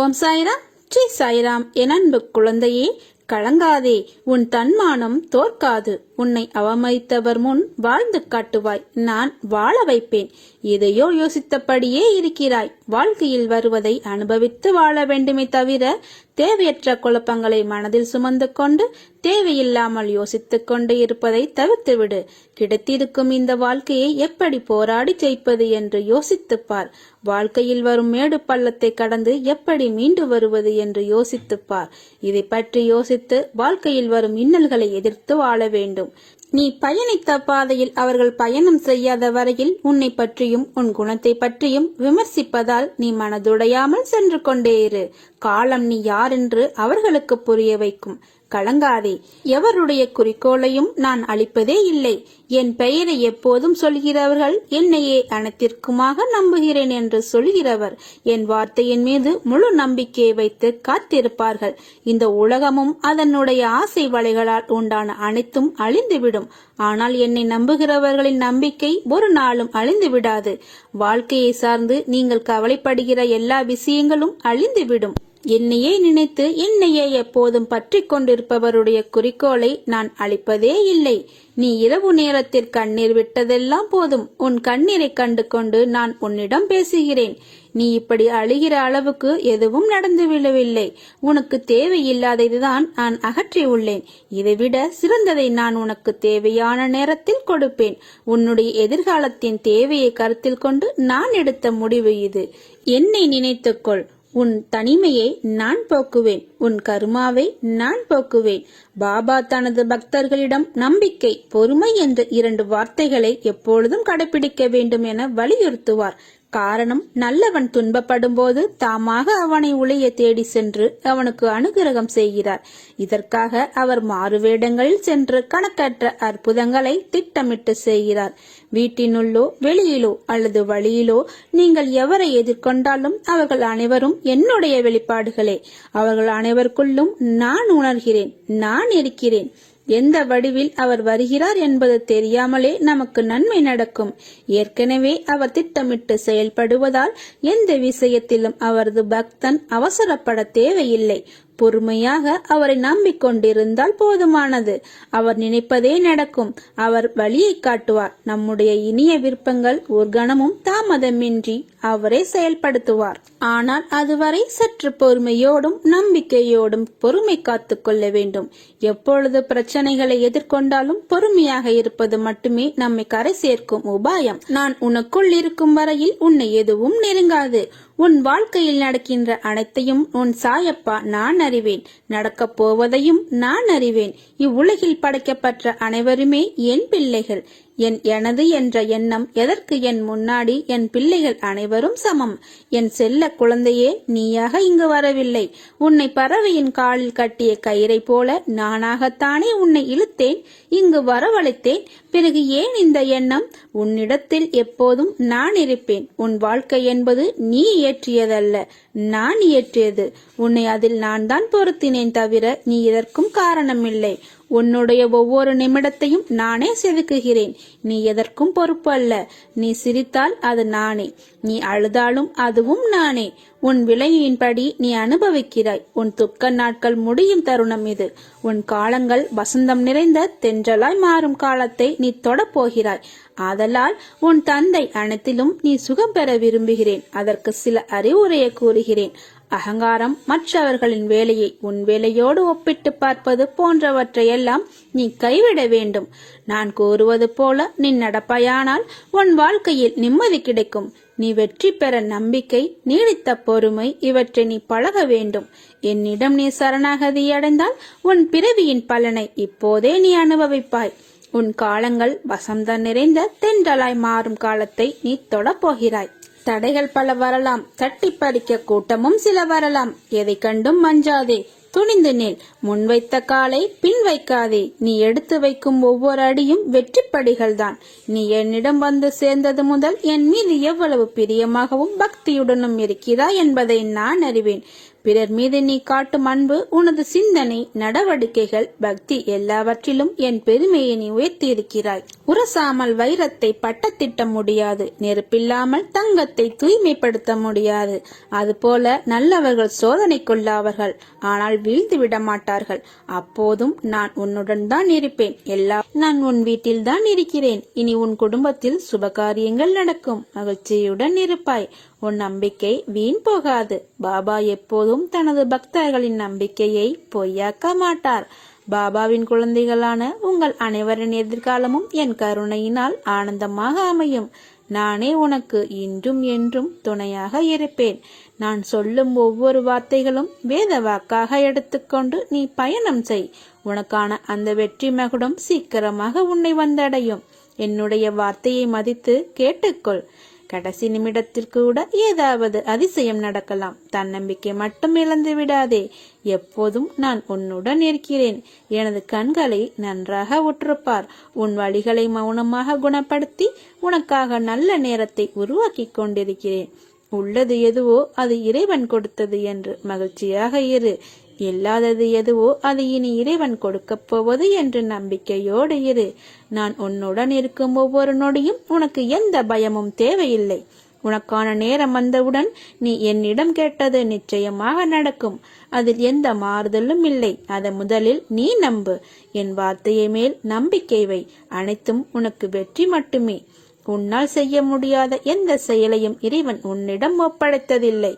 ஓம் சாய்ராம். ஸ்ரீ சாய்ராம் என் அன்பு குழந்தையே கலங்காதே உன் தன்மானம் தோற்காது. உன்னை அவமதித்தவர் முன் வாழ்ந்து காட்டுவாய். நான் வாழ வைப்பேன். எதையோ யோசித்தபடியே இருக்கிறாய். வாழ்க்கையில் வருவதை அனுபவித்து வாழ வேண்டுமே தவிர தேவையற்ற குழப்பங்களை மனதில் சுமந்து கொண்டு தேவையில்லாமல் யோசித்துக் கொண்டு இருப்பதை தவிர்த்துவிடு. கிடைத்திருக்கும் இந்த வாழ்க்கையை எப்படி போராடி ஜெயிப்பது என்று யோசித்துப்பார் வாழ்க்கையில் வரும் மேடு பள்ளத்தை கடந்து எப்படி மீண்டு வருவது என்று யோசித்துப்பார் இதை பற்றி யோசித்து வாழ்க்கையில் வரும் இன்னல்களை எதிர்த்து வாழ வேண்டும். நீ பயணித்த பாதையில் அவர்கள் பயணம் செய்யாத வரையில் உன்னை பற்றியும் உன் குணத்தை பற்றியும் விமர்சிப்பதால் நீ மனதுடையாமல் சென்று கொண்டே இரு. காலம் நீ யாரென்று அவர்களுக்கு புரிய வைக்கும். கலங்காதே. எவருடைய குறிக்கோளையும் நான் அளிப்பதே இல்லை. என் பெயரை எப்போதும் சொல்கிறவர்கள் என்னையே அனைத்திற்குமாக நம்புகிறேன் என்று சொல்கிறவர். என் வார்த்தையின் மீது முழு நம்பிக்கையை வைத்து காத்திருப்பார்கள். இந்த உலகமும் அதனுடைய ஆசை வலைகளால் உண்டான அனைத்தும் அழிந்துவிடும். ஆனால் என்னை நம்புகிறவர்களின் நம்பிக்கை ஒரு நாளும் அழிந்து விடாது வாழ்க்கையை சார்ந்து நீங்கள் கவலைப்படுகிற எல்லா விஷயங்களும் அழிந்துவிடும். என்னையே நினைத்து என்னையே எப்போதும் பற்றி கொண்டிருப்பவருடைய குறிக்கோளை நான் அளிப்பதே இல்லை. நீ இரவு நேரத்தில் கண்ணீர் விட்டதெல்லாம் போதும். உன் கண்ணீரை கண்டு கொண்டு நான் உன்னிடம் பேசுகிறேன். நீ இப்படி அழுகிற அளவுக்கு எதுவும் நடந்து விழவில்லை. உனக்கு தேவையில்லாததுதான் நான் அகற்றியுள்ளேன் இதைவிட சிறந்ததை நான் உனக்கு தேவையான நேரத்தில் கொடுப்பேன். உன்னுடைய எதிர்காலத்தின் தேவையை கருத்தில் கொண்டு நான் எடுத்த முடிவு இது. என்னை நினைத்துக்கொள். உன் தனிமையை நான் போக்குவேன். உன் கருமாவை நான் போக்குவேன். பாபா தனது பக்தர்களிடம் நம்பிக்கை பொறுமை என்ற இரண்டு வார்த்தைகளை எப்பொழுதும் கடைபிடிக்க வேண்டும் என வலியுறுத்துவார். காரணம் நல்லவன் துன்பப்படும் போது தாமாக அவனை உளைய தேடி சென்று அவனுக்கு அனுகிரகம் செய்கிறார். இதற்காக அவர் மாறுவேடங்களில் சென்று கணக்கற்ற அற்புதங்களை திட்டமிட்டு செய்கிறார். வீட்டினுள்ளோ வெளியிலோ அல்லது வழியிலோ நீங்கள் எவரை எதிர்கொண்டாலும் அவர்கள் அனைவரும் என்னுடைய வெளிப்பாடுகளே. அவர்கள் அனைவருக்குள்ளும் நான் உணர்கிறேன் நான் இருக்கிறேன். எந்த வடிவில் அவர் வருகிறார் என்பது தெரியாமலே நமக்கு நன்மை நடக்கும். ஏற்கனவே அவர் திட்டமிட்டு செயல்படுவதால் எந்த விஷயத்திலும் அவரது பக்தன் அவசரப்பட தேவையில்லை. பொறுமையாக அவரை நம்பிக்கொண்டிருந்தால் போதுமானது. அவர் நினைப்பதே நடக்கும். அவர் வழியை காட்டுவார். நம்முடைய இனிய விருப்பங்கள் ஒரு கணமும் தாமதமின்றி அவரே செயல்படுத்துவார். ஆனால் அதுவரை சற்று பொறுமையோடும் நம்பிக்கையோடும் பொறுமை காத்து கொள்ள வேண்டும். எப்பொழுது பிரச்சனைகளை எதிர்கொண்டாலும் பொறுமையாக இருப்பது மட்டுமே நம்மை கரை சேர்க்கும் உபாயம். நான் உனக்குள் இருக்கும் வரையில் உன்னை எதுவும் நெருங்காது. உன் வாழ்க்கையில் நடக்கின்ற அனைத்தையும் உன் சாயப்பா நான் அறிவேன். நடக்கப் போவதையும் நான் அறிவேன். இவ்வுலகில் படைக்கப்பட்ட அனைவருமே என் பிள்ளைகள். என் எனது என்ற எண்ணம் எதற்கு என் முன்னாடி என் பிள்ளைகள் அனைவரும் சமம்? என் செல்ல குழந்தையே நீயாக இங்கு வரவில்லை. உன்னை பறவையின் காலில் கட்டிய கயிறை போல நானாகத்தானே உன்னை இழுத்தேன் இங்கு வரவழைத்தேன். பிறகு ஏன் இந்த எண்ணம்? உன்னிடத்தில் எப்போதும் நான் இருப்பேன். உன் வாழ்க்கை என்பது நீ இயற்றியதல்ல நான் இயற்றியது. உன்னை அதில் நான் தான் பொருத்தினேன் தவிர நீ இதற்கும் காரணமில்லை. உன்னுடைய ஒவ்வொரு நிமிடத்தையும் நானே செதுக்குகிறேன். நீ எதற்கும் பொறுப்பு அல்ல. நீ சிரித்தால் அது நானே. நீ அழுதாலும் அதுவும் நானே. உன் விலையின்படி நீ அனுபவிக்கிறாய். உன் துக்க நாட்கள் முடியும் தருணம் இது. உன் காலங்கள் வசந்தம் நிறைந்த தென்றலாய் மாறும் காலத்தை நீ தொடப்போகிறாய். ஆதலால் உன் தந்தை அனைத்திலும் நீ சுகம் பெற விரும்புகிறேன். அதற்கு சில அறிவுரையை கூறுகிறேன். அகங்காரம் மற்றவர்களின் வேலையை உன் வேலையோடு ஒப்பிட்டு பார்ப்பது போன்றவற்றையெல்லாம் நீ கைவிட வேண்டும். நான் கூறுவது போல நீ நடப்பாயானால் உன் வாழ்க்கையில் நிம்மதி கிடைக்கும். நீ வெற்றி பெற நம்பிக்கை நீடித்த பொறுமை இவற்றை நீ பழக வேண்டும். என்னிடம் நீ சரணாகதி அடைந்தால் உன் பிறவியின் பலனை இப்போதே நீ அனுபவிப்பாய். உன் காலங்கள் வசந்தம் நிறைந்த தென்றலாய் மாறும் காலத்தை நீ தொடப்போகிறாய். தடைகள் பல வரலாம். தட்டி பறிக்க கூட்டமும் சில வரலாம். எதை கண்டும் மஞ்சாதே. துணிந்து நில். முன்வைத்த காலை பின் வைக்காதே. நீ எடுத்து வைக்கும் ஒவ்வொரு அடியும் வெற்றிப்படிகள் தான். நீ என்னிடம் வந்து சேர்ந்தது முதல் என் மீது எவ்வளவு பிரியமாகவும் பக்தியுடனும் இருக்கிறாய் என்பதை நான் அறிவேன். பிறர் மீது நீ காட்டும் அன்பு உனது சிந்தனை நடவடிக்கைகள் பக்தி எல்லாவற்றிலும் என் பெருமையை நீ உயர்த்தியிருக்கிறாய். உரசாமல் வைரத்தை பட்டத்திட்ட முடியாது நெருப்பில்லாமல் தங்கத்தை தூய்மைப்படுத்த முடியாது. அதுபோல நல்லவர்கள் சோதனைக்குள்ளாவர்கள் ஆனால் வீழ்ந்து விட மாட்டார்கள். அப்போதும் நான் உன்னுடன் தான் இருப்பேன். எல்லா நான் உன் வீட்டில் தான் இருக்கிறேன். இனி உன் குடும்பத்தில் சுபகாரியங்கள் நடக்கும். மகிழ்ச்சியுடன் இருப்பாய். உன் நம்பிக்கை வீண் போகாது. பாபா எப்போதும் தனது பக்தர்களின் நம்பிக்கையை பொய்யாக்க மாட்டார். பாபாவின் குழந்தைகளான உங்கள் அனைவரின் எதிர்காலமும் என் கருணையினால் ஆனந்தமாக அமையும். நானே உனக்கு இன்றும் என்றும் துணையாக இருப்பேன். நான் சொல்லும் ஒவ்வொரு வார்த்தைகளும் வேத வாக்காக எடுத்துக்கொண்டு நீ பயணம் செய். உனக்கான அந்த வெற்றி மகுடம் சீக்கிரமாக உன்னை வந்தடையும். என்னுடைய வார்த்தையை மதித்து கேட்டுக்கொள். கடைசி நிமிடத்தில் கூட ஏதாவது அதிசயம் நடக்கலாம். தன்னம்பிக்கை மட்டும் இழந்து விடாதே. எப்போதும் நான் உன்னுடன் இருக்கிறேன். எனது கண்களை நன்றாக உற்றுப்பார் உன் வழிகளை மௌனமாக குணப்படுத்தி உனக்காக நல்ல நேரத்தை உருவாக்கி கொண்டிருக்கிறேன். உள்ளது எதுவோ அது இறைவன் கொடுத்தது என்று மகிழ்ச்சியாக இரு. இல்லாதது எதுவோ அது இனி இறைவன் கொடுக்கப் போவது என்று நம்பிக்கையோடு இரு. நான் உன்னுடன் இருக்கும் ஒவ்வொரு நொடியும் உனக்கு எந்த பயமும் தேவையில்லை. உனக்கான நேரம் வந்தவுடன் நீ என்னிடம் கேட்டது நிச்சயமாக நடக்கும். அதில் எந்த மாறுதலும் இல்லை. அதை முதலில் நீ நம்பு. என் வார்த்தையை மேல் நம்பிக்கை வை. அனைத்தும் உனக்கு வெற்றி மட்டுமே. உன்னால் செய்ய முடியாத எந்த செயலையும் இறைவன் உன்னிடம் ஒப்படைத்ததில்லை.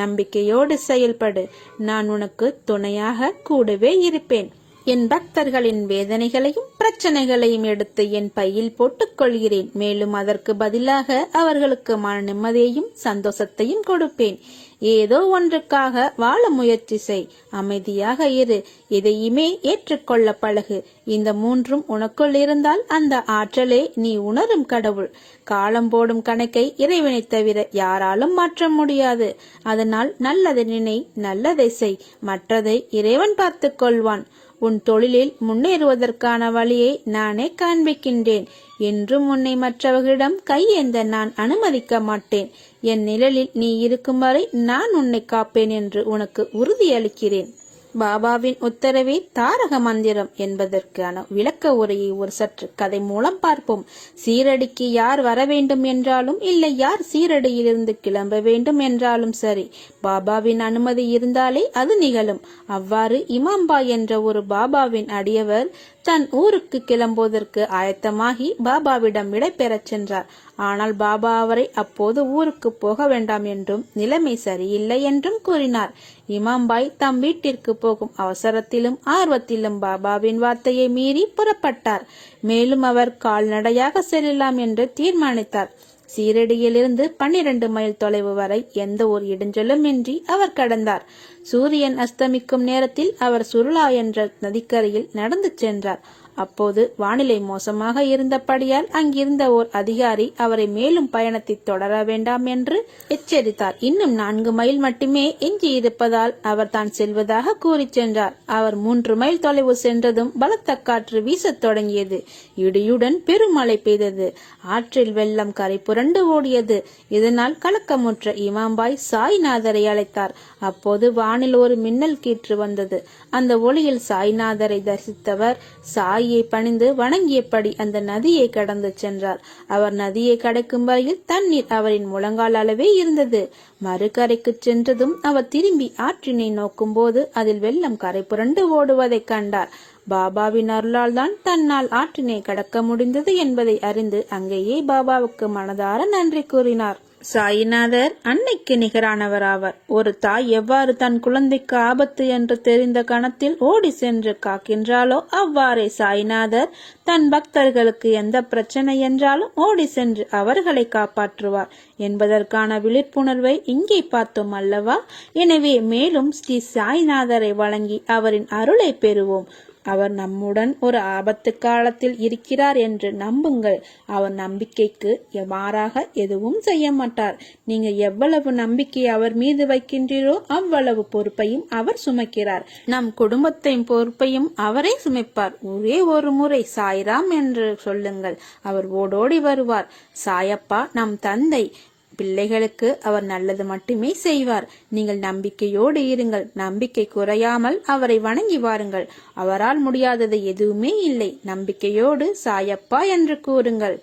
நம்பிக்கையோடு செயல்படு. நான் உனக்கு துணையாக கூடவே இருப்பேன். என் பக்தர்களின் வேதனைகளையும் பிரச்சனைகளையும் எடுத்து என் பையில் போட்டுக் கொள்கிறேன். மேலும் அதற்கு பதிலாக அவர்களுக்கு மன நிம்மதியையும் சந்தோஷத்தையும் கொடுப்பேன். ஏதோ ஒன்றுக்காக வாழ முயற்சி செய். அமைதியாக இரு. எதையுமே ஏற்றுக்கொள்ள பழகு. இந்த மூன்றும் உனக்குள் இருந்தால் அந்த ஆற்றலே நீ உணரும் கடவுள். காலம் போடும் கணக்கை இறைவனை தவிர யாராலும் மாற்ற முடியாது. அதனால் நல்லதை நினை நல்லதை செய். மற்றதை இறைவன் பார்த்து கொள்வான். உன் தொழிலில் முன்னேறுவதற்கான வழியை நானே காண்பிக்கின்றேன். என்றும் உன்னை மற்றவர்களிடம் கையேந்த நான் அனுமதிக்க மாட்டேன். என் நிழலில் நீ இருக்கும் வரை நான் உன்னை காப்பேன் என்று உனக்கு உறுதியளிக்கிறேன். பாபாவின் உத்தரவே தாரக மந்திரம் என்பதற்கான விளக்க உரையை ஒரு சற்று கதை மூலம் பார்ப்போம். சீரடிக்கு யார் வர வேண்டும் என்றாலும் இல்லை யார் சீரடியிலிருந்து கிளம்ப வேண்டும் என்றாலும் சரி பாபாவின் அனுமதி இருந்தாலே அது நிகழும். அவ்வாறு இமாம்பா என்ற ஒரு பாபாவின் அடியவர் தன் ஊருக்கு கிளம்புவதற்கு ஆயத்தமாகி பாபாவிடம் விடைபெறச் சென்றார். ஆனால் பாபா அவரை அப்போது ஊருக்கு போக வேண்டாம் என்றும் நிலைமை சரியில்லை என்றும் கூறினார். இமாம்பாய் தம் வீட்டிற்கு போகும் அவசரத்திலும் ஆர்வத்திலும் பாபாவின் வார்த்தையை மீறி புறப்பட்டார். மேலும் அவர் கால்நடையாக செல்லலாம் என்று தீர்மானித்தார். சீரடியிலிருந்து பன்னிரண்டு மைல் தொலைவு வரை எந்த ஒரு இடைஞ்சலும் இன்றி அவர் கடந்தார். சூரியன் அஸ்தமிக்கும் நேரத்தில் அவர் சுருளா என்ற நதிக்கரையில் நடந்து சென்றார். அப்போது வானிலை மோசமாக இருந்தபடியால் அங்கிருந்த ஓர் அதிகாரி அவரை மேலும் பயணத்தை தொடர வேண்டாம் என்று எச்சரித்தார். இன்னும் நான்கு மைல் மட்டுமே எஞ்சி இருப்பதால் அவர் தான் செல்வதாக கூறி சென்றார். அவர் மூன்று மைல் தொலைவு சென்றதும் பலத்த காற்று வீசத் தொடங்கியது. இடியுடன் பெருமழை பெய்தது. ஆற்றில் வெள்ளம் கரை புரண்டு ஓடியது. இதனால் கலக்கமுற்ற இமாம்பாய் சாய்நாதரை அழைத்தார். அப்போது வானில் ஒரு மின்னல் கீற்று வந்தது. அந்த ஒளியில் சாய்நாதரை தரிசித்தவர் சாய் நதியை பணிந்து வணங்கியபடி அந்த நதியை கடந்து சென்றார். அவர் நதியை கடக்கும் வரையில் தண்ணீர் அவரின் முழங்கால் அளவே இருந்தது. மறுகரைக்கு சென்றதும் அவர் திரும்பி ஆற்றினை நோக்கும் போது அதில் வெள்ளம் கரை புரண்டு ஓடுவதைக் கண்டார். பாபாவின் அருளால் தான் தன்னால் ஆற்றினை கடக்க முடிந்தது என்பதை அறிந்து அங்கேயே பாபாவுக்கு மனதார நன்றி கூறினார். சாயிநாதர் அன்னைக்கு நிகரானவர் ஆவார் ஒரு தாய் எவ்வாறு தன் குழந்தைக்கு ஆபத்து என்று தெரிந்த கணத்தில் ஓடி சென்று காக்கின்றாலோ அவ்வாறே சாய்நாதர் தன் பக்தர்களுக்கு எந்த பிரச்சனை என்றாலும் ஓடி சென்று அவர்களை காப்பாற்றுவார். என்பதற்கான விழிப்புணர்வை இங்கே பார்த்தோம் அல்லவா? எனவே மேலும் ஸ்ரீ சாய்நாதரை வழங்கி அவரின் அருளை பெறுவோம். அவர் நம்முடன் ஒரு ஆபத்து காலத்தில் இருக்கிறார் என்று நம்புங்கள். அவர் நம்பிக்கைக்கு எவ்வாறாக எதுவும் செய்ய மாட்டார் நீங்க எவ்வளவு நம்பிக்கை அவர் மீது வைக்கின்றீரோ அவ்வளவு பொறுப்பையும் அவர் சுமக்கிறார். நம் குடும்பத்தின் பொறுப்பையும் அவரே சுமைப்பார். ஒரே ஒரு முறை சாய்ராம் என்று சொல்லுங்கள். அவர் ஓடோடி வருவார். சாயப்பா நம் தந்தை பிள்ளைகளுக்கு அவர் நல்லது மட்டுமே செய்வார். நீங்கள் நம்பிக்கையோடு இருங்கள். நம்பிக்கை குறையாமல் அவரை வணங்கி வாருங்கள். அவரால் முடியாதது எதுவுமே இல்லை. நம்பிக்கையோடு சாயப்பா என்று கூறுங்கள்.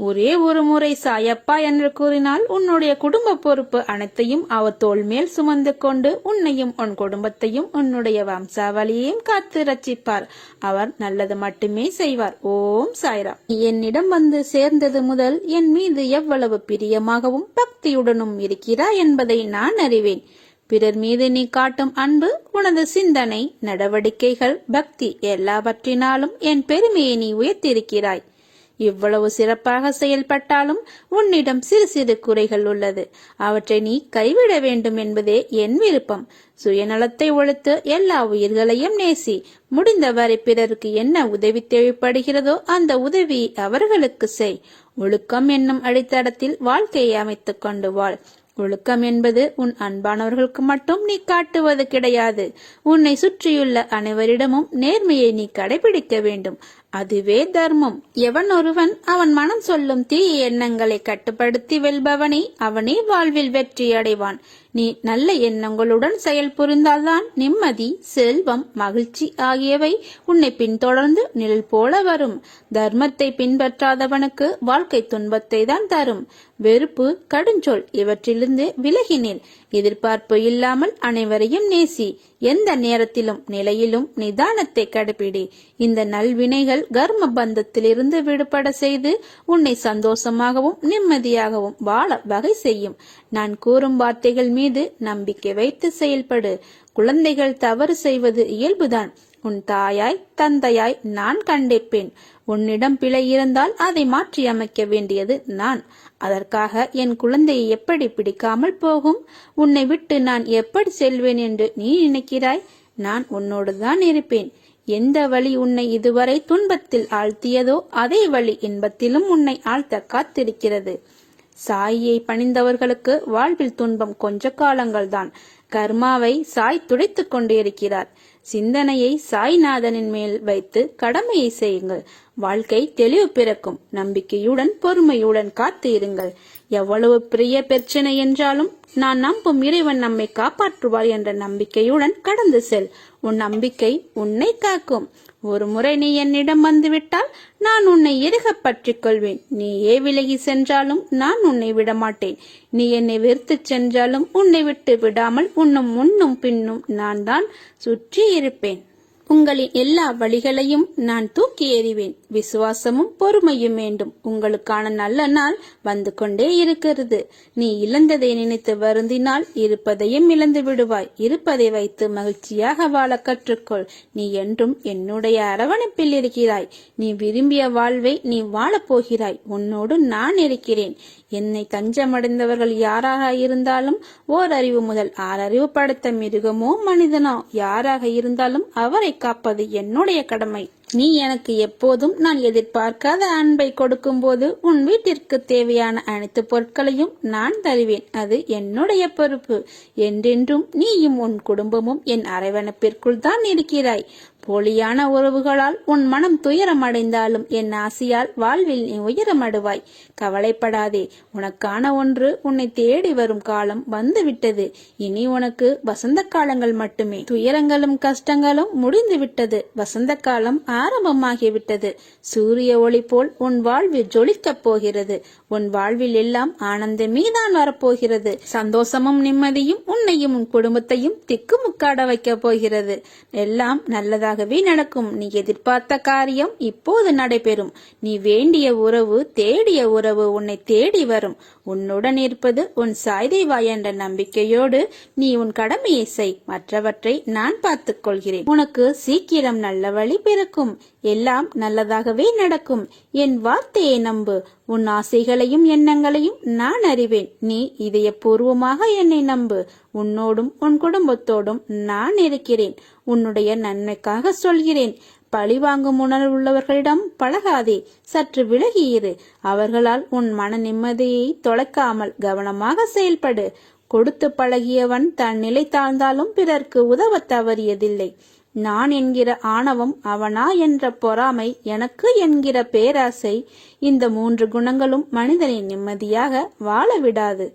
ஒரே ஒரு முறை சாயப்பா என்று கூறினால் உன்னுடைய குடும்ப பொறுப்பு அனைத்தையும் அவர் தோல் மேல் சுமந்து கொண்டு உன்னையும் உன் குடும்பத்தையும் உன்னுடைய வம்சாவளியையும் காத்து ரட்சிப்பார். அவர் நல்லது மட்டுமே செய்வார். ஓம் சாய்ரா. என்னிடம் வந்து சேர்ந்தது முதல் என் மீது எவ்வளவு பிரியமாகவும் பக்தியுடனும் இருக்கிறாய் என்பதை நான் அறிவேன். பிறர் மீது நீ காட்டும் அன்பு உனது சிந்தனை நடவடிக்கைகள் பக்தி எல்லாவற்றினாலும் என் பெருமையை நீ உயர்த்திருக்கிறாய் இவ்வளவு சிறப்பாக செயல்பட்டாலும் உன்னிடம் சிறு சிறு குறைகள் உள்ளது. அவற்றை நீ கைவிட வேண்டும் என்பதே என் விருப்பம். சுயநலத்தை ஒழித்து எல்லா உயிர்களையும் நேசி முடிந்தவரை பிறருக்கு என்ன உதவி தேவைப்படுகிறதோ அந்த உதவி அவர்களுக்கு செய். ஒழுக்கம் என்னும் அடித்தடத்தில் வாழ்க்கையை அமைத்துக் கொண்டு வாழ். ஒழுக்கம் என்பது உன் அன்பானவர்களுக்கு மட்டும் நீ காட்டுவது கிடையாது. உன்னை சுற்றியுள்ள அனைவரிடமும் நேர்மையை நீ கடைபிடிக்க வேண்டும். அதுவே தர்மம். எவன் ஒருவன் அவன் மனம் சொல்லும் தீய எண்ணங்களை கட்டுப்படுத்தி வெல்பவனே அவனே வாழ்வில் வெற்றி அடைவான் நீ நல்ல எண்ணங்களுடன் செயல் புரிந்தால்தான் நிம்மதி செல்வம் மகிழ்ச்சி ஆகியவை உன்னை பின்தொடர்ந்து நிழல் போல வரும். தர்மத்தை பின்பற்றாதவனுக்கு வாழ்க்கை துன்பத்தை தான் தரும். வெறுப்பு கடுஞ்சொல் இவற்றிலிருந்து விலகினேன் எதிர்பார்ப்பு இல்லாமல் அனைவரையும் நேசி. எந்த நேரத்திலும் நிலையிலும் நிதானத்தை கடைபிடி. இந்த நல்வினைகள் கர்ம பந்தத்திலிருந்து விடுபட செய்து உன்னை சந்தோஷமாகவும் நிம்மதியாகவும் வாழ வகை செய்யும். நான் கூறும் வார்த்தைகள் மீது நம்பிக்கை வைத்து செயல்படு. குழந்தைகள் தவறு செய்வது இயல்புதான். உன் தாயாய் தந்தையாய் நான் கண்டிப்பேன். உன்னிடம் பிழை இருந்தால் அதை மாற்றி அமைக்க வேண்டியது நான். அதற்காக என் குழந்தையை எப்படி பிடிக்காமல் போகும்? உன்னை விட்டு நான் எப்படி செல்வேன் என்று நீ நினைக்கிறாய்? நான் உன்னோடு தான் இருப்பேன். எந்த வழி உன்னை இதுவரை துன்பத்தில் ஆழ்த்தியதோ அதே வழி இன்பத்திலும் உன்னை ஆழ்த்த காத்திருக்கிறது. சாயை பணிந்தவர்களுக்கு வாழ்வில் துன்பம் கொஞ்ச காலங்கள்தான். கர்மாவை சாய் துடைத்துக் கொண்டே இருக்கிறார் சிந்தனையை சாய்நாதனின் மேல் வைத்து கடமையை செய்யுங்கள். வாழ்க்கை தெளிவு பிறக்கும். நம்பிக்கையுடன் பொறுமையுடன் காத்து இருங்கள். எவ்வளவு பிரிய பிரச்சனை என்றாலும் நான் நம்பும் இறைவன் நம்மை காப்பாற்றுவார் என்ற நம்பிக்கையுடன் கடந்து செல். உன் நம்பிக்கை உன்னை காக்கும். ஒரு முறை நீ என்னிடம் வந்துவிட்டால் நான் உன்னை இறுக பற்றிக் கொள்வேன். ஏ விலகி சென்றாலும் நான் உன்னை விடமாட்டேன். நீ என்னை வெறுத்துச் சென்றாலும் உன்னை விட்டு விடாமல் உன்னும் முன்னும் பின்னும் நான் தான் சுற்றி இருப்பேன். உங்களின் எல்லா வழிகளையும் நான் தூக்கி எறிவேன். விசுவாசமும் பொறுமையும் வேண்டும். உங்களுக்கான நல்ல நாள் வந்து கொண்டே இருக்கிறது. நீ இழந்ததை நினைத்து வருந்தினால் இருப்பதையும் இழந்து விடுவாய். இருப்பதை வைத்து மகிழ்ச்சியாக வாழ கற்றுக்கொள். நீ என்றும் என்னுடைய அரவணைப்பில் இருக்கிறாய். நீ விரும்பிய வாழ்வை நீ வாழப்போகிறாய் உன்னோடு நான் இருக்கிறேன். என்னை தஞ்சமடைந்தவர்கள் யாராக இருந்தாலும் ஓர் அறிவு முதல் ஆறறிவு படைத்த மிருகமோ மனிதனோ யாராக இருந்தாலும் அவரை காப்பது என்னுடைய கடமை. நீ எனக்கு எப்போதும் நான் எதிர்பார்க்காத அன்பை கொடுக்கும்போது உன் வீட்டிற்கு தேவையான அனைத்து பொருட்களையும் நான் தருவேன். அது என்னுடைய பொறுப்பு. என்றென்றும் நீயும் உன் குடும்பமும் என் அரவணைப்பிற்குள் தான் இருக்கிறாய். போலியான உறவுகளால் உன் மனம் துயரமடைந்தாலும் என் ஆசையால் வாழ்வில் நீ உயரமடுவாய். கவலைப்படாதே உனக்கான ஒன்று உன்னை தேடி வரும் காலம் வந்துவிட்டது. இனி உனக்கு வசந்த காலங்கள் மட்டுமே. துயரங்களும் கஷ்டங்களும் முடிந்து விட்டது வசந்த காலம் ஆரம்பமாகிவிட்டது. சூரிய ஒளி போல் உன் வாழ்வு ஜொலிக்கப் போகிறது. உன் வாழ்வில் எல்லாம் ஆனந்தமே தான் வரப்போகிறது. சந்தோஷமும் நிம்மதியும் உன்னையும் உன் குடும்பத்தையும் திக்குமுக்காட வைக்கப் போகிறது. எல்லாம் நல்லதாகவே நடக்கும். நீ எதிர்பார்த்த காரியம் இப்போது நடைபெறும். நீ வேண்டிய உறவு தேடிய உறவு உன்னை தேடி வரும். உன்னுடன் இருப்பது உன் சாய்தேவா என்ற நம்பிக்கையோடு நீ உன் கடமையை செய். மற்றவற்றை நான் பார்த்துக் கொள்கிறேன். உனக்கு சீக்கிரம் நல்ல வழி பிறக்கும். எல்லாம் நல்லதாகவே நடக்கும். என் வார்த்தையை நம்பு. உன் ஆசைகளையும் எண்ணங்களையும் நான் அறிவேன். நீ இதயபூர்வமாக என்னை நம்பு. உன்னோடும் உன் குடும்பத்தோடும் நான் இருக்கிறேன். உன்னுடைய நன்மைக்காக சொல்கிறேன். பழிவாங்கும் உணர்வு உள்ளவர்களிடம் பழகாதே. சற்று விலகியிரு அவர்களால் உன் மன நிம்மதியை தொலைக்காமல் கவனமாக செயல்படு. கொடுத்து பழகியவன் தன் நிலை தாழ்ந்தாலும் பிறர்க்கு உதவ தவறியதில்லை. நான் என்கிற ஆணவம் அவனா என்ற பொறாமை எனக்கு என்கிற பேராசை இந்த மூன்று குணங்களும் மனிதனை நிம்மதியாக வாழ விடாது.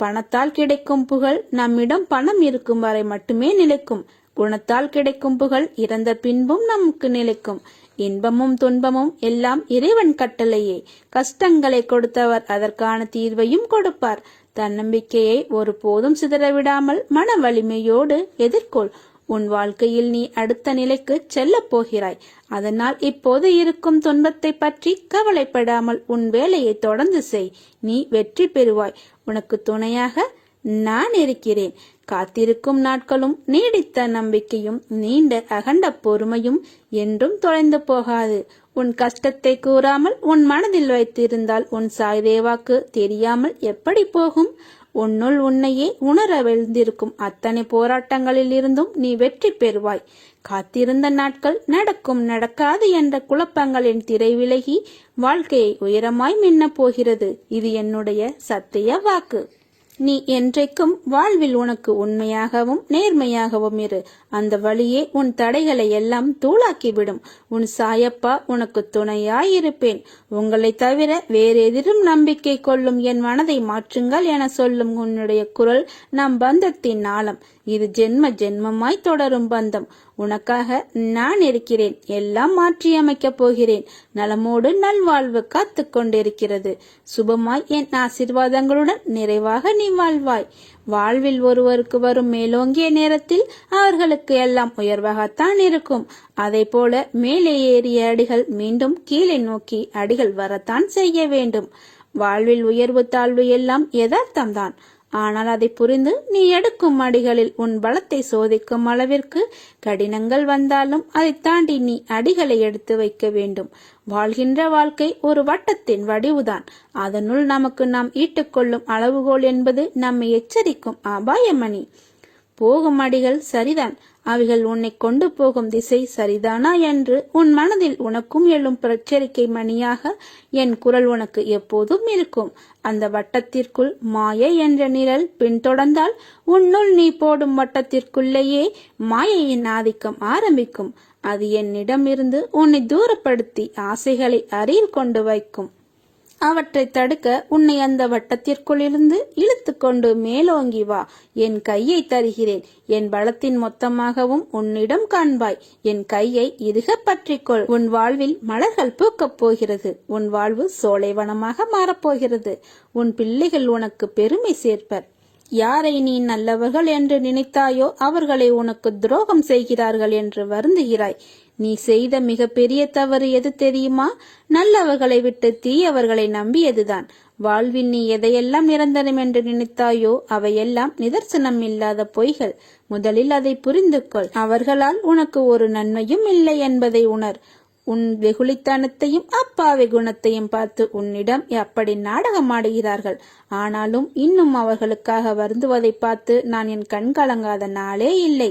பணத்தால் கிடைக்கும் புகழ் நம்மிடம் பணம் இருக்கும் வரை மட்டுமே நிலைக்கும். குணத்தால் கிடைக்கும் புகழ் இறந்த பின்பும் நமக்கு நிலைக்கும். இன்பமும் துன்பமும் எல்லாம் இறைவன் கட்டளையே. கஷ்டங்களை கொடுத்தவர் அதற்கான தீர்வையும் கொடுப்பார். தன்னம்பிக்கையை ஒருபோதும் சிதறவிடாமல் மன வலிமையோடு எதிர்கொள். உன் வாழ்க்கையில் நீ அடுத்த நிலைக்கு செல்லப் போகிறாய். அதனால் இப்போது இருக்கும் துன்பத்தை பற்றி கவலைப்படாமல் உன் வேலையை தொடர்ந்து செய். நீ வெற்றி பெறுவாய். உனக்கு துணையாக நான் இருக்கிறேன். காத்திருக்கும் நாட்களும் நீடித்த நம்பிக்கையும் நீண்ட அகண்ட பொறுமையும் என்றும் தொலைந்து போகாது. உன் கஷ்டத்தை கூறாமல் உன் மனதில் வைத்திருந்தால் உன் சாய்தேவாக்கு தெரியாமல் எப்படி போகும்? உன்னுள் உன்னையே உணர விழுந்திருக்கும் அத்தனை போராட்டங்களில் இருந்தும் நீ வெற்றி பெறுவாய். காத்திருந்த நாட்கள் நடக்கும் நடக்காது என்ற குழப்பங்களின் திரை விலகி வாழ்க்கையை உயரமாய் மின்ன போகிறது. இது என்னுடைய சத்திய வாக்கு. நீ என்றைக்கும் வாழ்வில் உனக்கு உண்மையாகவும் நேர்மையாகவும் இரு. அந்த வழியே உன் தடைகளை எல்லாம் தூளாக்கிவிடும். உன் சாயப்பா உனக்கு துணையாயிருப்பேன். உங்களை தவிர வேறெதிரும் நம்பிக்கை கொள்ளும் என் மனதை மாற்றுங்கள் என சொல்லும் உன்னுடைய குரல் நம் பந்தத்தின் ஆழம். இது ஜென்ம ஜென்மமாய் தொடரும் பந்தம். உனக்காக நான் இருக்கிறேன். எல்லாம் மாற்றியமைக்கப் போகிறேன். நலமோடு நல்வாழ்வு காத்து கொண்டிருக்கிறது. சுபமாய் என் ஆசிர்வாதங்களுடன் நிறைவாக நீ வாழ்வாய். வாழ்வில் ஒருவருக்கு வரும் மேலோங்கிய நேரத்தில் அவர்களுக்கு எல்லாம் உயர்வாகத்தான் இருக்கும். அதை போல மேலே ஏறிய அடிகள் மீண்டும் கீழே நோக்கி அடிகள் வரத்தான் செய்ய வேண்டும். வாழ்வில் உயர்வு தாழ்வு எல்லாம் யதார்த்தம்தான். ஆனால் அதை புரிந்து நீ எடுக்கும் அடிகளில் உன் பலத்தை சோதிக்கும் அளவிற்கு கடினங்கள் வந்தாலும் அதை தாண்டி நீ அடிகளை எடுத்து வைக்க வேண்டும். வாழ்கின்ற வாழ்க்கை ஒரு வட்டத்தின் வடிவுதான். அதனுள் நமக்கு நாம் ஈட்டுக்கொள்ளும் அளவுகோல் என்பது நம்மை எச்சரிக்கும் அபாயமணி. போகும் அடிகள் சரிதான். அவைகள் உன்னை கொண்டு போகும் திசை சரிதானா என்று உன் மனதில் உனக்கும் எழும் பிரச்சரிக்கை மணியாக என் குரல் உனக்கு எப்போதும் இருக்கும். அந்த வட்டத்திற்குள் மாயை என்ற நிழல் பின்தொடர்ந்தால் உன்னுள் நீ போடும் வட்டத்திற்குள்ளேயே மாயையின் ஆதிக்கம் ஆரம்பிக்கும். அது என்னிடமிருந்து உன்னை தூரப்படுத்தி ஆசைகளை அருகில் கொண்டு வைக்கும். அவற்றை தடுக்க உன்னை அந்த வட்டத்திற்குள்ளிருந்து இழுத்து கொண்டு மேலோங்கி வா. என் கையை தருகிறேன். என் பலத்தின் மொத்தமாகவும் உன்னிடம் காண்பாய். என் கையை இறுக பற்றிக்கொள். உன் வாழ்வில் மலர்கள் பூக்கப் போகிறது. உன் வாழ்வு சோலைவனமாக மாறப்போகிறது உன் பிள்ளைகள் உனக்கு பெருமை சேர்ப்பர். யாரை நீ நல்லவர்கள் என்று நினைத்தாயோ அவர்களை உனக்கு துரோகம் செய்கிறார்கள் என்று வருந்துகிறாய். நீ செய்த மிகப்பெரிய தவறு எது தெரியுமா? நல்லவர்களை விட்டு தீயவர்களை நம்பியதுதான். வாழ்வில் நீ எதையெல்லாம் நிரந்தரம் என்று நினைத்தாயோ அவையெல்லாம் நிதர்சனம் இல்லாத பொய்கள். முதலில் அதை புரிந்து கொள் அவர்களால் உனக்கு ஒரு நன்மையும் இல்லை என்பதை உணர். உன் வெகுளித்தனத்தையும் அப்பாவி குணத்தையும் பார்த்து உன்னிடம் அப்படி நாடகம் ஆடுகிறார்கள்? ஆனாலும் இன்னும் அவர்களுக்காக வருந்துவதை பார்த்து நான் என் கண் கலங்காத நாளே இல்லை.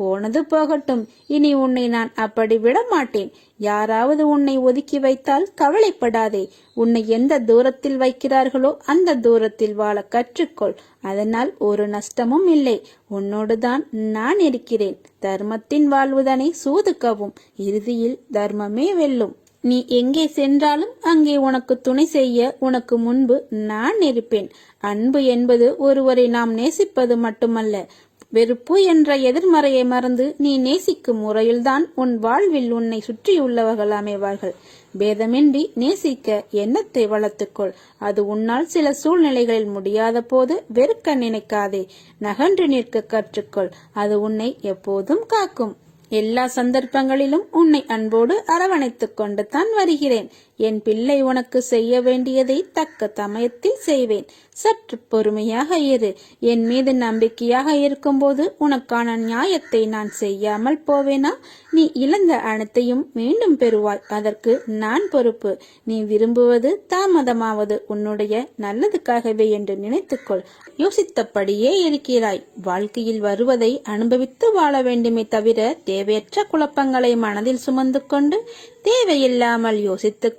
போனது போகட்டும். இனி உன்னை நான் அப்படி விட மாட்டேன் யாராவது உன்னை ஒதுக்கி வைத்தால் கவலைப்படாதே. உன்னை எந்த தூரத்தில் வைக்கிறார்களோ அந்த தூரத்தில் வாழ கற்றுக்கொள். அதனால் ஒரு நஷ்டமும் இல்லை. உன்னோடுதான் நான் இருக்கிறேன். தர்மத்தின் வாழ்வுதனை சூதுக்கவும். இறுதியில் தர்மமே வெல்லும். நீ எங்கே சென்றாலும் அங்கே உனக்கு துணை செய்ய உனக்கு முன்பு நான் இருப்பேன். அன்பு என்பது ஒருவரை நாம் நேசிப்பது மட்டுமல்ல. வெறுப்பு என்ற எதிர்மறையை மறந்து நீ நேசிக்கும் முறையில்தான் உன் வாழ்வில் உன்னை சுற்றியுள்ளவர்கள் அமைவார்கள். பேதமின்றி நேசிக்க எண்ணத்தை வளர்த்துக்கொள். அது உன்னால் சில சூழ்நிலைகளில் முடியாத போது வெறுக்க நினைக்காதே. நகன்று நிற்க கற்றுக்கொள். அது உன்னை எப்போதும் காக்கும். எல்லா சந்தர்ப்பங்களிலும் உன்னை அன்போடு அரவணைத்துக் கொண்டு தான் வருகிறேன். என் பிள்ளை உனக்கு செய்ய வேண்டியதை தக்க சமயத்தில் செய்வேன். சற்று பொறுமையாக இரு. என் மீது நம்பிக்கையாக இருக்கும்போது உனக்கான நியாயத்தை நான் செய்யாமல் போவேனா? நீ இழந்த அனைத்தையும் மீண்டும் பெறுவாய். அதற்கு நான் பொறுப்பு. நீ விரும்புவது தாமதமாவது உன்னுடைய நல்லதுக்காகவே என்று நினைத்துக்கொள். யோசித்தபடியே இருக்கிறாய். வாழ்க்கையில் வருவதை அனுபவித்து வாழ வேண்டுமே தவிர தேவையற்ற குழப்பங்களை மனதில் சுமந்து கொண்டு தேவையில்லாமல் யோசித்துக்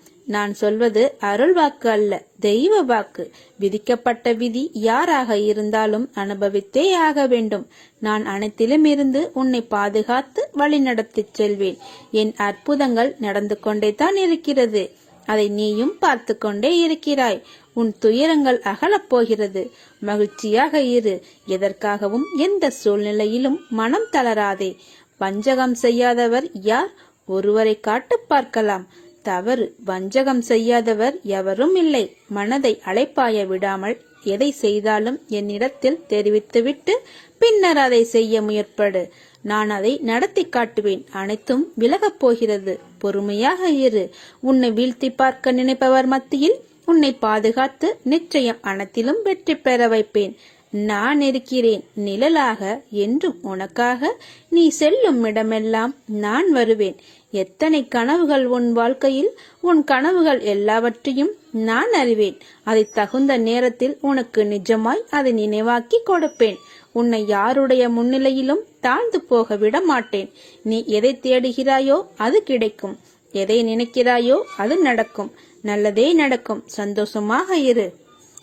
நான் சொல்வது அருள் வாக்கு அல்ல தெய்வ வாக்கு. விதிக்கப்பட்ட விதி யாராக இருந்தாலும் அனுபவித்தே ஆக வேண்டும். நான் அனைத்திலும் இருந்து உன்னை பாதுகாத்து வழிநடத்திச் செல்வேன். என் அற்புதங்கள் நடந்து கொண்டே தான் இருக்கிறது. அதை நீயும் பார்த்து கொண்டே இருக்கிறாய். உன் துயரங்கள் அகலப் போகிறது. மகிழ்ச்சியாக இரு. எதற்காகவும் எந்த சூழ்நிலையிலும் மனம் தளராதே. வஞ்சகம் செய்யாதவர் யார்? ஒருவரை காட்டு பார்க்கலாம். தவறு வஞ்சகம் செய்யாதவர் எவரும் இல்லை. மனதை அழைப்பாய விடாமல் எதை செய்தாலும் என்னிடத்தில் தெரிவித்துவிட்டு பின்னர் அதை செய்ய முயற்படு. நான் அதை நடத்தி காட்டுவேன். அனைத்தும் விலகப் போகிறது. பொறுமையாக இரு. உன்னை வீழ்த்தி பார்க்க நினைப்பவர் மத்தியில் உன்னை பாதுகாத்து நிச்சயம் அனைத்திலும் வெற்றி பெற வைப்பேன். நான் இருக்கிறேன். நிழலாக என்றும் உனக்காக நீ செல்லும் இடமெல்லாம் நான் வருவேன். எத்தனை கனவுகள் உன் வாழ்க்கையில்? உன் கனவுகள் எல்லாவற்றையும் நான் அறிவேன். அதை தகுந்த நேரத்தில் உனக்கு நிஜமாய் அதை நினைவாக்கி கொடுப்பேன். உன்னை யாருடைய முன்னிலையிலும் தாழ்ந்து போக விட மாட்டேன். நீ எதை தேடுகிறாயோ அது கிடைக்கும். எதை நினைக்கிறாயோ அது நடக்கும். நல்லதே நடக்கும். சந்தோஷமாக இரு.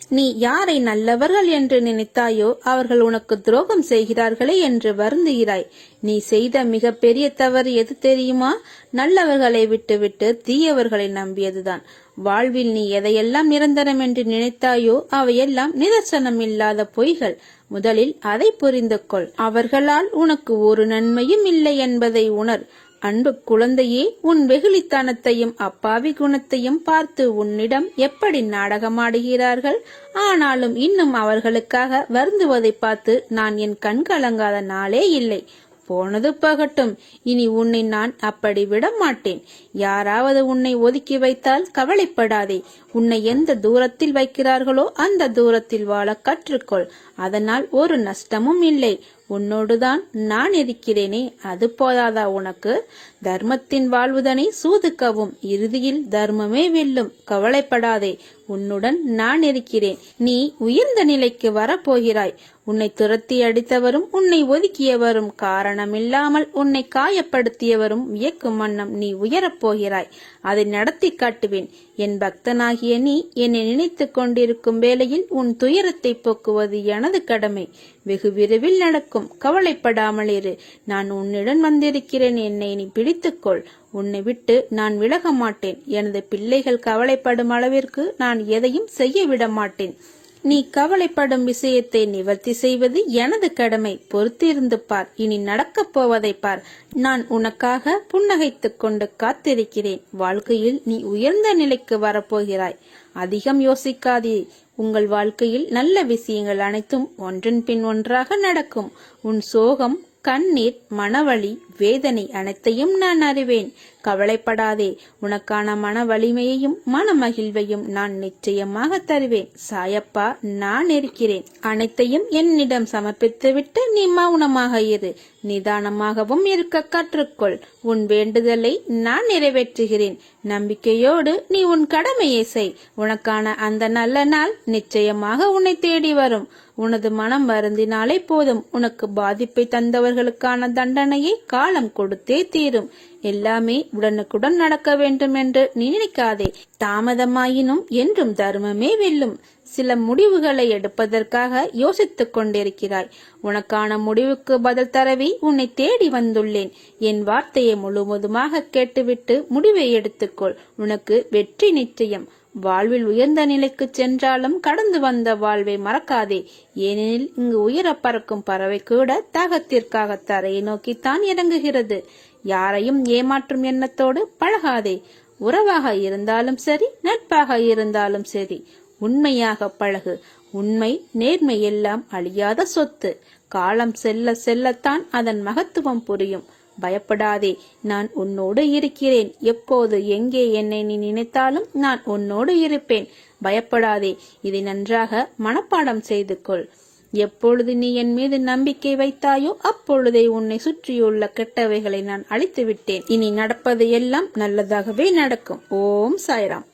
நீ யாரை நல்லவர்கள் என்று நினைத்தாயோ அவர்கள் உனக்கு துரோகம் செய்கிறார்களே என்று வருந்துகிறாய். நீ செய்த மிக பெரிய தவறு எது தெரியுமா? நல்லவர்களை விட்டுவிட்டு தீயவர்களை நம்பியதுதான். வாழ்வில் நீ எதையெல்லாம் நிரந்தரம் என்று நினைத்தாயோ அவையெல்லாம் நிதர்சனம் இல்லாத பொய்கள். முதலில் அதை புரிந்து கொள். அவர்களால் உனக்கு ஒரு நன்மையும் இல்லை என்பதை உணர். அன்பு குழந்தையே உன் வெகுளித்தனத்தையும் அப்பாவி குணத்தையும் பார்த்து உன்னிடம் எப்படி நாடகமாடுகிறார்கள்? ஆனாலும் இன்னும் அவர்களுக்காக வருந்துவதை பார்த்து நான் என் கண் கலங்காத நாளே இல்லை. போனது போகட்டும். இனி உன்னை நான் அப்படி விட மாட்டேன் யாராவது உன்னை ஒதுக்கி வைத்தால் கவலைப்படாதே. உன்னை எந்த தூரத்தில் வைக்கிறார்களோ அந்த தூரத்தில் வாழ கற்றுக்கொள். அதனால் ஒரு நஷ்டமும் இல்லை. உன்னோடுதான் நான் இருக்கிறேனே அது போதாதா உனக்கு? தர்மத்தின் வாழ்வுதனை சூதுக்கவும் இறுதியில் தர்மமே வெல்லும். கவலைப்படாதே உன்னுடன் நான் இருக்கிறேன். நீ உயர்ந்த நிலைக்கு வரப்போகிறாய். உன்னை துரத்தி அடித்தவரும் உன்னை ஒதுக்கியவரும் காரணமில்லாமல் உன்னை காயப்படுத்தியவரும் வியக்கும் வண்ணம் நீ உயரப் போகிறாய் அதை நடத்தி காட்டுவேன். என் பக்தனாகிய நீ என்னை நினைத்துக் கொண்டிருக்கும் வேளையில் உன் துயரத்தை போக்குவது எனது கடமை. வெகு விரைவில் நடக்கும். கவலைப்படாமல் இரு. நான் உன்னிடம் வந்திருக்கிறேன். என்னை நீ பிடித்துக்கொள். உன்னை விட்டு நான் விலக மாட்டேன் எனது பிள்ளைகள் கவலைப்படும் அளவிற்கு நான் எதையும் செய்ய விட மாட்டேன் நீ கவலைப்படும் விஷயத்தை நிவர்த்தி செய்வது எனது கடமை. பொறுத்திருந்து பார். இனி நடக்கப் போவதை பார். நான் உனக்காக புன்னகைத்துக் கொண்டு காத்திருக்கிறேன். வாழ்க்கையில் நீ உயர்ந்த நிலைக்கு வரப்போகிறாய். அதிகம் யோசிக்காதே. உங்கள் வாழ்க்கையில் நல்ல விஷயங்கள் அனைத்தும் ஒன்றன் பின் ஒன்றாக நடக்கும். உன் சோகம் கண்ணீர் மனவழி வேதனை அனைத்தையும் நான் அறிவேன். கவலைப்படாதே உனக்கான மன வலிமையையும் மன மகிழ்வையும் நான் நிச்சயமாக தருவேன். சாயப்பா நான் இருக்கிறேன். அனைத்தையும் என்னிடம் சமர்ப்பித்துவிட்டு நீ மௌனமாக இரு. நிதானமாகவும் இருக்க கற்றுக்கொள். உன் வேண்டுதலை நான் நிறைவேற்றுகிறேன். நம்பிக்கையோடு நீ உன் கடமையை செய். உனக்கான அந்த நல்ல நாள் நிச்சயமாக உன்னை தேடி வரும். உனது மனம் வருந்தினாலே போதும். உனக்கு பாதிப்பை தந்தவர்களுக்கான தண்டனையை காலம் கொடுத்தே தீரும். எல்லாமே உடனுக்குடன் நடக்க வேண்டும் என்று நினைக்காதே. தாமதமாயினும் என்றும் தர்மமே வெல்லும். சில முடிவுகளை எடுப்பதற்காக யோசித்துக் கொண்டிருக்கிறாய். உனக்கான முடிவுக்கு பதில் தரவி உன்னை தேடி வந்துள்ளேன். என் வார்த்தையை முழுவதுமாக கேட்டுவிட்டு முடிவை எடுத்துக்கொள். உனக்கு வெற்றி நிச்சயம். வாழ்வில் உயர்ந்த நிலைக்கு சென்றாலும் கடந்து வந்த வாழ்வை மறக்காதே. ஏனெனில் இங்கு உயர பறக்கும் பறவை கூட தாகத்திற்காக தரையை நோக்கித்தான் இறங்குகிறது. யாரையும் ஏமாற்றும் எண்ணத்தோடு பழகாதே. உறவாக இருந்தாலும் சரி நட்பாக இருந்தாலும் சரி உண்மையாக பழகு. உண்மை நேர்மை எல்லாம் அழியாத சொத்து. காலம் செல்ல செல்லத்தான் அதன் மகத்துவம் புரியும். பயப்படாதே நான் உன்னோடு இருக்கிறேன். எப்போது எங்கே என்னை நீ நினைத்தாலும் நான் உன்னோடு இருப்பேன். பயப்படாதே இதை நன்றாக மனப்பாடம் செய்து கொள் எப்பொழுது நீ என் மீது நம்பிக்கை வைத்தாயோ அப்பொழுதே உன்னை சுற்றியுள்ள கெட்டவைகளை நான் அழித்து விட்டேன் இனி நடப்பது எல்லாம் நல்லதாகவே நடக்கும். ஓம் சாய்ராம்.